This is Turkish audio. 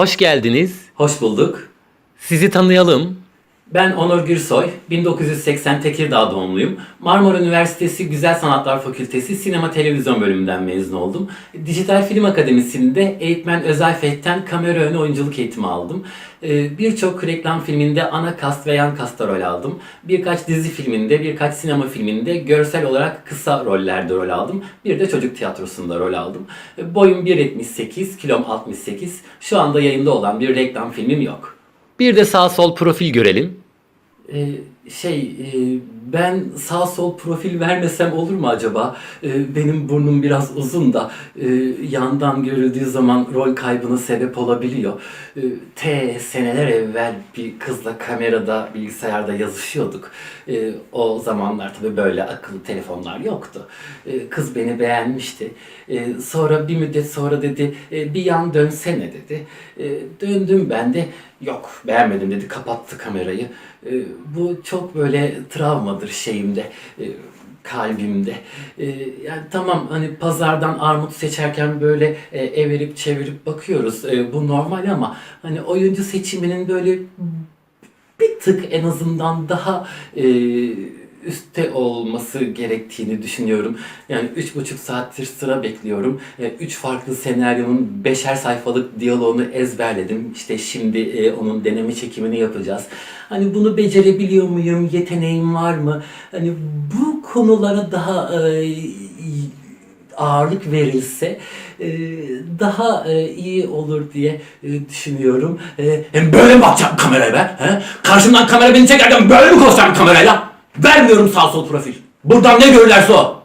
Hoş geldiniz. Hoş bulduk. Sizi tanıyalım. Ben Onur Gürsoy, 1980 Tekirdağ doğumluyum. Marmara Üniversitesi Güzel Sanatlar Fakültesi Sinema Televizyon bölümünden mezun oldum. Dijital Film Akademisi'nde eğitmen Özel Fehten kamera önü oyunculuk eğitimi aldım. Ee, Birçok reklam filminde ana kast ve yan kasta rol aldım. Birkaç dizi filminde, birkaç sinema filminde görsel olarak kısa rollerde rol aldım. Bir de çocuk tiyatrosunda rol aldım. Ee, Boyum 1.78, kilom 68. Şu anda yayında olan bir reklam filmim yok. Bir de sağ sol profil görelim. Ee, şey e, ben sağ sol profil vermesem olur mu acaba? Ee, benim burnum biraz uzun da e, yandan görüldüğü zaman rol kaybına sebep olabiliyor. Ee, T seneler evvel bir kızla kamerada bilgisayarda yazışıyorduk. Ee, o zamanlar tabii böyle akıllı telefonlar yoktu. Ee, kız beni beğenmişti. Ee, sonra bir müddet sonra dedi "E, bir yan dönsene dedi. Ee, döndüm ben de yok beğenmedim dedi kapattı kamerayı. Ee, bu çok böyle travmadır şeyimde. e, kalbimde. Ee, yani tamam hani pazardan armut seçerken böyle e, evirip çevirip bakıyoruz. E, bu normal ama hani oyuncu seçiminin böyle bir tık en azından daha e, üstte olması gerektiğini düşünüyorum. Yani üç buçuk saattir sıra bekliyorum. E, üç farklı senaryonun beşer sayfalık diyaloğunu ezberledim. İşte şimdi e, onun deneme çekimini yapacağız. Hani bunu becerebiliyor muyum? Yeteneğim var mı? Hani bu konulara daha e, ağırlık verilse e, daha e, iyi olur diye düşünüyorum. Hem böyle mi bakacağım kameraya ben? He? Karşımdan kamera beni çekerken böyle mi koşacağım kamerayla? Vermiyorum sağ sol profil. Buradan ne görürlerse o.